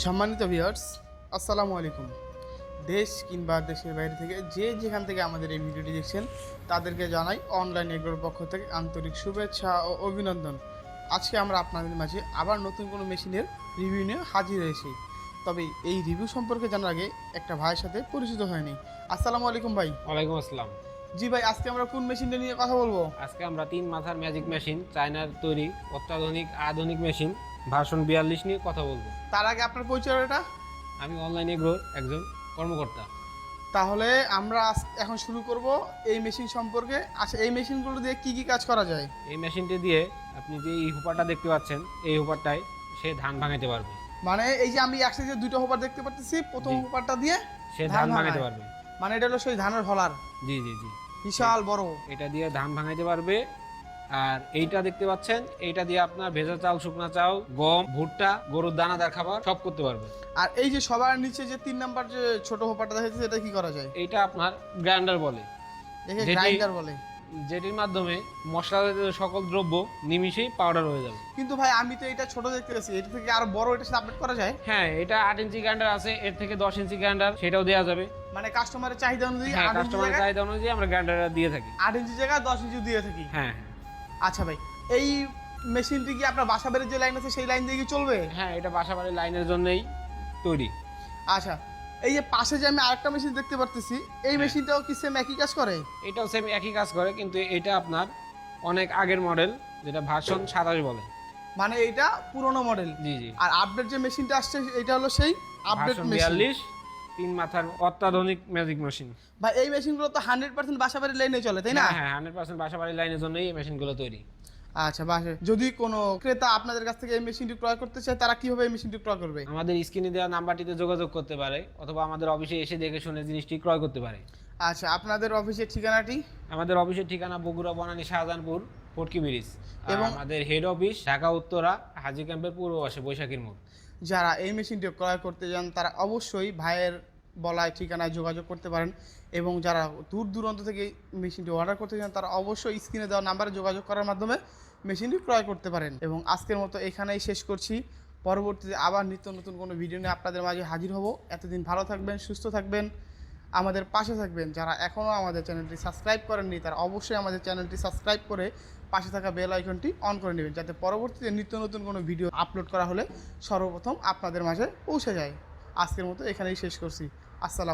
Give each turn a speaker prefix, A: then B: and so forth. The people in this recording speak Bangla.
A: সম্মানিত ভিউয়ার্স আসসালামু আলাইকুম। দেশ কিংবা দেশের বাইরে থেকে যে যেখান থেকে আমাদের এই ভিডিওটি দেখছেন তাদেরকে জানাই অনলাইন এগুলোর পক্ষ থেকে আন্তরিক শুভেচ্ছা ও অভিনন্দন। আজকে আমরা আপনাদের মাঝে আবার নতুন কোনো মেশিনের রিভিউ নিয়ে হাজির হয়েছি। তবে এই রিভিউ সম্পর্কে জানার আগে একটা ভাইয়ের সাথে পরিচিত হয়নি। আসসালামু আলাইকুম ভাই।
B: ওয়ালাইকুম আসসালাম।
A: জি ভাই আজকে আমরা কোন মেশিনটা নিয়ে কথা বলব?
B: আজকে আমরা তিন মাথার ম্যাজিক মেশিন চায়নার তৈরি অত্যাধুনিক আধুনিক মেশিন ভার্সন বিয়াল্লিশ নিয়ে কথা বলব।
A: তার আগে আপনার পরিচয় এটা
B: আমি অনলাইন এগ্রোর একজন কর্মকর্তা।
A: তাহলে আমরা আজ- এখন শুরু করব এই মেশিন সম্পর্কে। আচ্ছা এই মেশিনগুলো দিয়ে কি কি কাজ করা যায়?
B: এই মেশিনটি দিয়ে আপনি যে এই হুপারটা দেখতে পাচ্ছেন এই হুপারটায় সে ধান ভাঙাতে পারবে।
A: মানে এই যে আমি একসাথে দুটো হোপার দেখতে পাচ্ছি প্রথম হুপারটা দিয়ে
B: সে
A: ধান
B: ধান ভাঙাতে পারবে।
A: মানে এটা হলো সেই ধানের হলার।
B: জি জি জি।
A: বিশাল বড়।
B: এটা দিয়ে ধান ভাঙাইতে পারবে। আর এইটা দেখতে পাচ্ছেন এইটা দিয়ে আপনার ভেজা চাল শুকনা চাল গম ভুট্টা গরুর দানা দানাদার খাবার সব করতে পারবে
A: আর এই যে সবার নিচে যে তিন নাম্বার যে ছোট হোপারটা দেখা যাচ্ছে এটা কি করা যায়?
B: এইটা আপনার গ্রাইন্ডার বলে।
A: গ্রাইন্ডার বলে।
B: যেটির মাধ্যমে মশলা সকল দ্রব্য নিমিশেই পাউডার হয়ে যাবে।
A: কিন্তু ভাই আমি তো এটা ছোট দেখতে পাচ্ছি। এটা থেকে আরও বড় এটা সাথে আপডেট করা যায়?
B: হ্যাঁ এটা আট ইঞ্চি গ্রাইন্ডার আছে এর থেকে দশ ইঞ্চি গ্রাইন্ডার সেটাও দেওয়া যাবে।
A: মানে কাস্টমারের চাহিদা অনুযায়ী
B: হ্যাঁ কাস্টমারের চাহিদা অনুযায়ী আমরা গ্রাইন্ডার দিয়ে থাকি।
A: আট ইঞ্চি জায়গায় দশ ইঞ্চি দিয়ে থাকি।
B: হ্যাঁ।
A: আচ্ছা ভাই এই মেশিনটি কি আপনার বাসা বাড়ির যে লাইন আছে সেই লাইন দিয়ে কি চলবে?
B: হ্যাঁ এটা বাসাবাড়ির লাইনের জন্যই তৈরি।
A: আচ্ছা এই যে পাশে যে আমি আরেকটা মেশিন দেখতে পারতেছি এই
B: হ্যাঁ।
A: মেশিনটাও কি সেম একই কাজ করে?
B: এটাও সেম একই কাজ করে কিন্তু এটা আপনার অনেক আগের মডেল যেটা ভার্সন সাতাশ বলে।
A: মানে এইটা পুরনো মডেল
B: জি জি।
A: আর আপডেট যে মেশিনটা আসছে এটা হলো সেই আপডেট মেশিন
B: বিয়াল্লিশ তিন মাথার অত্যাধুনিক ম্যাজিক মেশিন
A: ভাই এই মেশিনগুলো তো হান্ড্রেড পার্সেন্ট বাসা বাড়ির লাইনে চলে তাই না?
B: হ্যাঁ হান্ড্রেড পার্সেন্ট বাসাবাড়ির লাইনের জন্যই এই মেশিনগুলো তৈরি।
A: আচ্ছা বাসে যদি কোনো ক্রেতা আপনাদের কাছ থেকে এই মেশিনটি ক্রয় করতে চায় তারা কীভাবে এই মেশিনটি ক্রয় করবে?
B: আমাদের স্ক্রিনে দেওয়া নাম্বারটিতে যোগাযোগ করতে পারে অথবা আমাদের অফিসে এসে দেখে শুনে জিনিসটি ক্রয় করতে পারে।
A: আচ্ছা আপনাদের অফিসের ঠিকানাটি?
B: আমাদের অফিসের ঠিকানা বগুড়া বনানী শাহজাহানপুর ফটকি ব্রিজ। এবং
A: এবং-
B: আমাদের হেড অফিস ঢাকা উত্তরা হাজি ক্যাম্পের পূর্ব পাশে বৈশাখীর মোড়।
A: যারা এই মেশিনটি ক্রয় করতে যান, তারা অবশ্যই ভাইয়ের বলায় ঠিকানায় যোগাযোগ করতে পারেন এবং যারা দূর দূরান্ত থেকে মেশিনটি অর্ডার করতে চান তারা অবশ্যই স্ক্রিনে দেওয়া নাম্বারে যোগাযোগ করার মাধ্যমে মেশিনটি ক্রয় করতে পারেন। এবং আজকের মতো এখানেই শেষ করছি। পরবর্তীতে আবার নিত্য নতুন কোনো ভিডিও নিয়ে আপনাদের মাঝে হাজির হব। এতদিন ভালো থাকবেন, সুস্থ থাকবেন। আমাদের পাশে থাকবেন। যারা এখনও আমাদের চ্যানেলটি সাবস্ক্রাইব করেননি, তারা অবশ্যই আমাদের চ্যানেলটি সাবস্ক্রাইব করে পাশে থাকা বেল আইকনটি অন করে নেবেন, যাতে পরবর্তীতে নিত্য নতুন কোনো ভিডিও আপলোড করা হলে সর্বপ্রথম আপনাদের মাঝে পৌঁছে যায়। আজকের মতো এখানেই শেষ করছি। আসসালাম